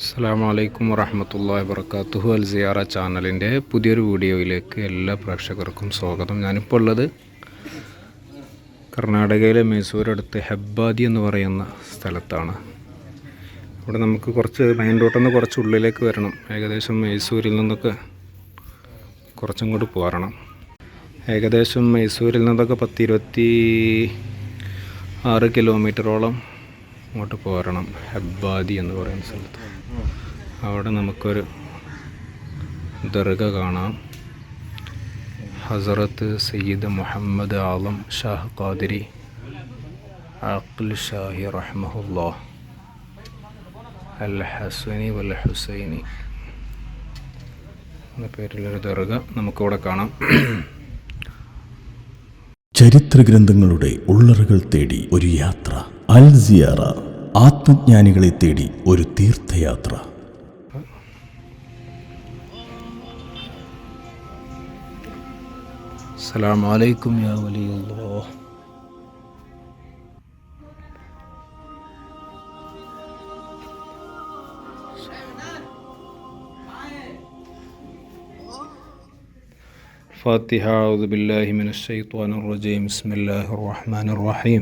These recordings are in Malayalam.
അസ്സാം വലൈക്കും വറഹമത്തല്ലാ വർക്കാത്തുഹു അൽ സിയാറ ചാനലിന്റെ പുതിയൊരു വീഡിയോയിലേക്ക് എല്ലാ പ്രേക്ഷകർക്കും സ്വാഗതം. ഞാനിപ്പോൾ ഉള്ളത് കർണാടകയിലെ മൈസൂരടുത്ത് ഹെബ്ബാദി എന്ന് പറയുന്ന സ്ഥലത്താണ്. ഇവിടെ നമുക്ക് കുറച്ച് മെയിൻ റോട്ടിൽ നിന്ന് കുറച്ച് ഉള്ളിലേക്ക് വരണം. ഏകദേശം മൈസൂരിൽ നിന്നൊക്കെ കുറച്ചും കൂടി പോരണം. ഏകദേശം മൈസൂരിൽ നിന്നൊക്കെ പത്തിരുപത്തി ആറ് കിലോമീറ്ററോളം അങ്ങോട്ട് പോരണം. ഹെബ്ബാദി എന്ന് പറയുന്ന സ്ഥലത്ത്. അവിടെ നമുക്കൊരു ദർഗ കാണാം. ഹസറത്ത് സയ്യിദ് മുഹമ്മദ് ആലം ഷാഹ് ഖാദിരി അഖിൽ ഷാഹി റഹ്മഹുല്ലാ. അൽ ഹസനി വൽ ഹുസൈനി എന്ന പേരിലൊരു ദർഗ നമുക്കിവിടെ കാണാം. ചരിത്ര ഗ്രന്ഥങ്ങളുടെ ഉള്ളറുകൾ തേടി ഒരു യാത്ര. അൽ സിയാറ. ആത്മജ്ഞാനികളെ തേടി ഒരു തീർത്ഥയാത്ര അസ്സലാമു അലൈക്കും യാ വലിയല്ലാഹ് فاتحة أعوذ بالله من الشيطان الرجيم بسم الله الرحمن الرحيم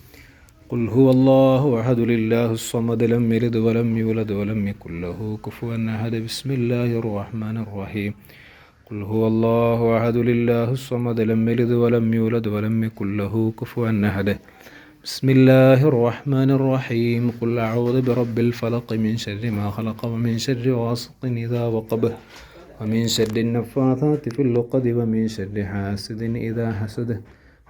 قل هو الله أحد لله الصمد لم يلد ولم يولد ولم يكن له كفوا أحد. بسم الله الرحمن الرحيم. قل هو الله أحد لله الصمد لم يلد ولم يولد ولم يكن له كفوا أحد. بسم الله الرحمن الرحيم. قل أعوذ برب الفلق من شر ما خلق ومن شر غاسق إذا وقب ومن شر النفاثات في اللقد ومن شر حاسد إذا حسد.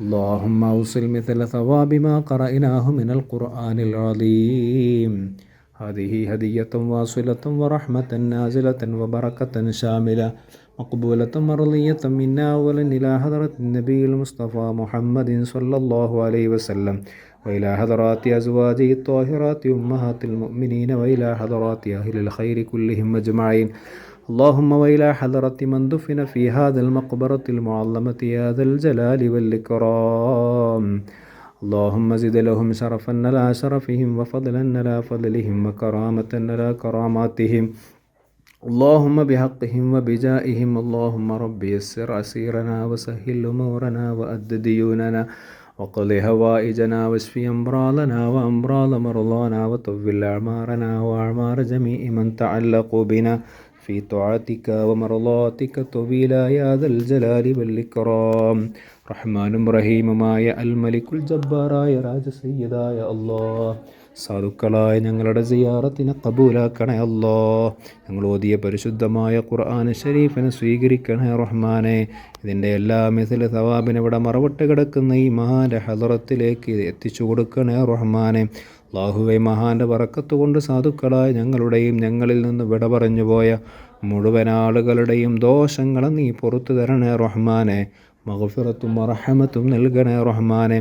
اللهم أوصل مثل ثواب ما قرأناه من القرآن العظيم. هذه هدية واصلة ورحمة نازلة وبركة شاملة. مقبولة مرضية منا أولا إلى حضرة النبي المصطفى محمد صلى الله عليه وسلم. وإلى حضرات أزواجه الطاهرات أمهات المؤمنين وإلى حضرات أهل الخير كلهم أجمعين. اللهم وإلى حضرة من دفن في هذا المقبرة المعظمة يا ذا الجلال والإكرام. اللهم زد لهم شرفا على شرفهم وفضلا على فضلهم وكرامة على كراماتهم. اللهم بحقهم وبجائهم. اللهم رب يسر عسيرنا وسهل أمورنا وأد ديوننا. وقض هوائجنا واشف أمراضنا وأمراض مرضانا وطول أعمارنا وأعمار جميع من تعلقوا بنا. في طاعتك ومرضاتك طويلا يا ذا الجلال والإكرام റഹ്മാനും റഹീമുമായ അൽ മലിക്കുൽ ജബ്ബാറായ രാജസയ്യദായ അല്ലാ സാധുക്കളായ ഞങ്ങളുടെ സിയാറത്തിനെ കബൂലാക്കണേ അല്ലോ ഞങ്ങൾ ഓതിയ പരിശുദ്ധമായ ഖുർആൻ ഷരീഫിനെ സ്വീകരിക്കണേ റഹ്മാനെ ഇതിൻ്റെ എല്ലാ മിഥില സവാബിനെ ഇവിടെ മറവിട്ട് കിടക്കുന്ന ഈ മഹാൻ്റെ ഹലറത്തിലേക്ക് എത്തിച്ചു കൊടുക്കണേ റഹ്മാനെ അള്ളാഹുവെ മഹാന്റെ വറക്കത്ത് കൊണ്ട് സാധുക്കളായ ഞങ്ങളുടെയും ഞങ്ങളിൽ നിന്ന് വിട പറഞ്ഞു പോയ മുഴുവൻ ആളുകളുടെയും ദോഷങ്ങളെ നീ പുറത്തു തരണേ റഹ്മാനെ. മഹഫിറത്തും അറഹമത്തും നൽകണേ റഹ്മാനെ.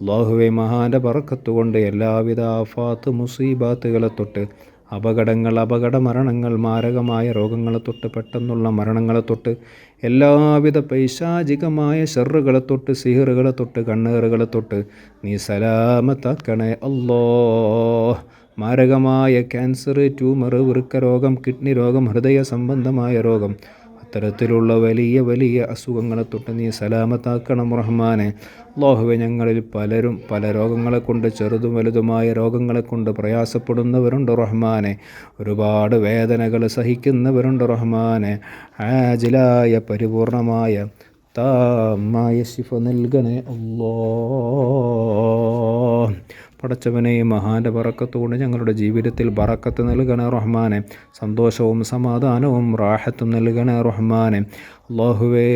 അള്ളാഹുവെ മഹാന്റെ പറക്കത്തുകൊണ്ട് എല്ലാവിധ ആഫാത്ത് മുസീബാത്തുകളെ തൊട്ട് അപകടങ്ങൾ അപകട മരണങ്ങൾ മാരകമായ രോഗങ്ങളെ തൊട്ട് പെട്ടെന്നുള്ള മരണങ്ങളെ തൊട്ട് എല്ലാവിധ പൈശാചികമായ ഷെറുകളെ തൊട്ട് സിഹറുകളെ തൊട്ട് കണ്ണേറുകളെ തൊട്ട് നീ സലാമത്താക്കണേ അല്ലോ. മാരകമായ ക്യാൻസർ ട്യൂമർ വൃക്കരോഗം കിഡ്നി രോഗം ഹൃദയ സംബന്ധമായ രോഗം അത്തരത്തിലുള്ള വലിയ വലിയ അസുഖങ്ങളെ തൊട്ട് നീ സലാമത്താക്കണം റഹ്മാനെ. അള്ളാഹുവെ ഞങ്ങളിൽ പലരും പല രോഗങ്ങളെ കൊണ്ട് ചെറുതും വലുതുമായ രോഗങ്ങളെ കൊണ്ട് പ്രയാസപ്പെടുന്നവരുണ്ട് റഹ്മാനെ. ഒരുപാട് വേദനകൾ സഹിക്കുന്നവരുണ്ട് റഹ്മാനെ. ആജിലായ പരിപൂർണമായ താമായ ശിഫ നൽകണേ അല്ലോ പടച്ചവനെ മഹാന്റെ പറക്കത്തുകൊണ്ട് ഞങ്ങളുടെ ജീവിതത്തിൽ ബറക്കത്ത് നൽകണേ റഹ്മാനെ. സന്തോഷവും സമാധാനവും റാഹത്തും നൽകണേ റഹ്മാനെ. അള്ളാഹുവേ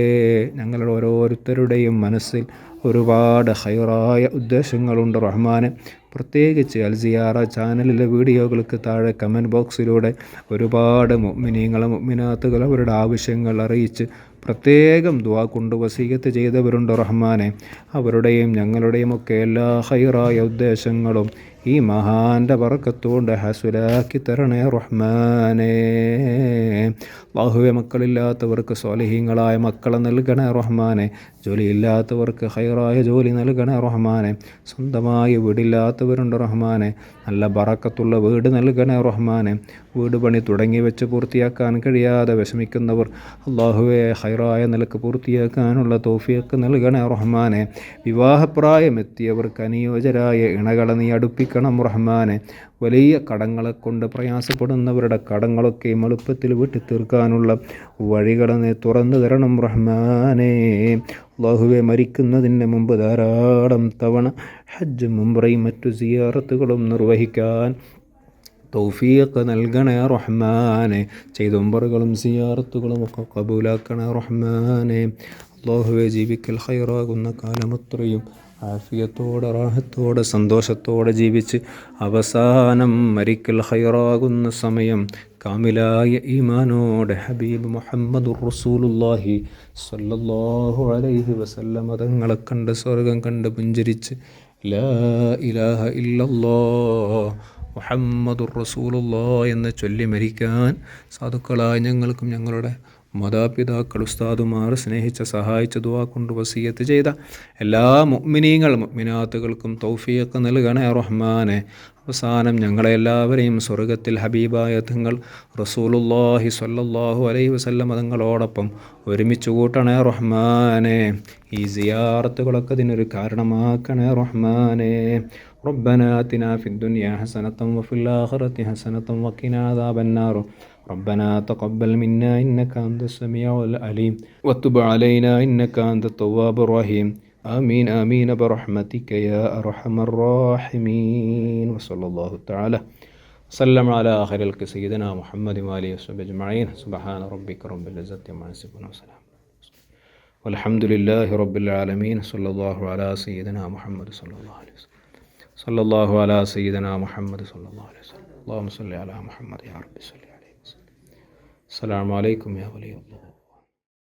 ഞങ്ങളുടെ ഓരോരുത്തരുടെയും മനസ്സിൽ ഒരുപാട് ഹൈറായ ഉദ്ദേശങ്ങളുണ്ട് റഹ്മാനെ. പ്രത്യേകിച്ച് അൽസിയാറ ചാനലിലെ വീഡിയോകൾക്ക് താഴെ കമന്റ് ബോക്സിലൂടെ ഒരുപാട് മുഅ്മിനീങ്ങളെ മുഅ്മിനാത്തുകൾ അവരുടെ ആവശ്യങ്ങൾ അറിയിച്ച് പ്രത്യേകം ദുവാ കൊണ്ട് വസീയത്ത് ചെയ്തവരുണ്ട് റഹ്മാനെ? അവരുടെയും ഞങ്ങളുടെയും ഒക്കെ എല്ലാ ഹൈറായ ഉദ്ദേശങ്ങളും ഈ മഹാന്റെ പറക്കത്തുകൊണ്ട് ഹസുലാക്കി തരണേ റഹ്മാനേ. ബാഹുവെ മക്കളില്ലാത്തവർക്ക് സ്വാലിഹീങ്ങളായ മക്കളെ നൽകണേ റഹ്മാനെ. ജോലിയില്ലാത്തവർക്ക് ഹൈറായ ജോലി നൽകണേ റഹ്മാനെ. സ്വന്തമായി വീടില്ലാത്തവരുണ്ട് റഹ്മാനെ. നല്ല വറക്കത്തുള്ള വീട് നൽകണേ റഹ്മാനെ. വീട് പണി തുടങ്ങി വെച്ച് പൂർത്തിയാക്കാൻ കഴിയാതെ വിഷമിക്കുന്നവർ അള്ളാഹുവെ ഹൈറായ നിലയ്ക്ക് പൂർത്തിയാക്കാനുള്ള തോഫിയൊക്കെ നൽകണേ റഹ്മാനെ. വിവാഹപ്രായമെത്തിയവർക്ക് കനിയോജരായ ഇണകളെ നീ അടുപ്പിക്കണം റഹ്മാനെ. വലിയ കടങ്ങളെ കൊണ്ട് പ്രയാസപ്പെടുന്നവരുടെ കടങ്ങളൊക്കെ എളുപ്പത്തിൽ വീട്ടി തീർക്കാനുള്ള വഴികളെ നീ തുറന്നു തരണം റഹ്മാനെ. അള്ളാഹുവെ മരിക്കുന്നതിന് മുമ്പ് ധാരാളം തവണ ഹജ്ജ് മുംറയും മറ്റു സിയാറത്തുകളും നിർവഹിക്കാൻ തൗഫീഖ് നൽകണേ റഹ്മാനെ. ചെയ്തുമ്പറുകളും സിയാറത്തുകളും ഒക്കെ കബൂലാക്കണേ റഹ്മാനെ. അള്ളാഹുവെ ജീവിക്കൽ ഹൈറാകുന്ന കാലമത്രയും ആഫിയത്തോടെ റാഹത്തോടെ സന്തോഷത്തോടെ ജീവിച്ച് അവസാനം മരിക്കൽ ഹൈറാകുന്ന സമയം കാമിലായ ഈമാനോടെ ഹബീബ് മുഹമ്മദ് റസൂലുല്ലാഹി സല്ലല്ലാഹു അലൈഹി വസല്ലം മതങ്ങളെ കണ്ട് സ്വർഗം കണ്ട് പുഞ്ചരിച്ച് ലാ ഇലാഹ ഇല്ലല്ലാ മുഹമ്മദുർ റസൂലുള്ള എന്ന് ചൊല്ലി മരിക്കാൻ സാധുക്കളായ ഞങ്ങൾക്കും ഞങ്ങളുടെ മാതാപിതാക്കൾ ഉസ്താദുമാർ സ്നേഹിച്ച സഹായിച്ച ദുവാ കൊണ്ട് വസീയത്ത് ചെയ്ത എല്ലാ മുഅ്മിനീങ്ങളും മുഅ്മിനാത്തുകൾക്കും തൗഫീഖ് നൽകണേ റഹ്മാനെ. അവസാനം ഞങ്ങളെ എല്ലാവരെയും സ്വർഗത്തിൽ ഹബീബായ തങ്ങൾ റസൂലുല്ലാഹി സ്വല്ലല്ലാഹു അലൈഹി വസല്ലം തങ്ങളോടൊപ്പം ഒരുമിച്ച് കൂട്ടണേ റഹ്മാനെ. ഈ സിയാറത്തുകളൊക്കെ ഇതിനൊരു കാരണമാക്കണേ റഹ്മാനെ. ربنا آتنا في الدنيا حسنة وفي الآخرة حسنة وقنا عذاب النار. ربنا تقبل منا إنك أنت السميع العليم. وتب علينا إنك أنت التواب الرحيم. آمين آمين. برحمتك يا أرحم الراحمين. وصلى الله تعالى وسلم على آخر الك سيدنا محمد وآله وصحبه أجمعين. سبحان ربك رب العزة عما يصفون وسلام. والحمد لله رب العالمين. صلى الله على سيدنا محمد صلى الله عليه وسلم. صلى الله على سيدنا محمد صلى الله عليه وسلم. اللهم صل على محمد يا رب صل عليه وسلم. السلام عليكم يا ولي الله.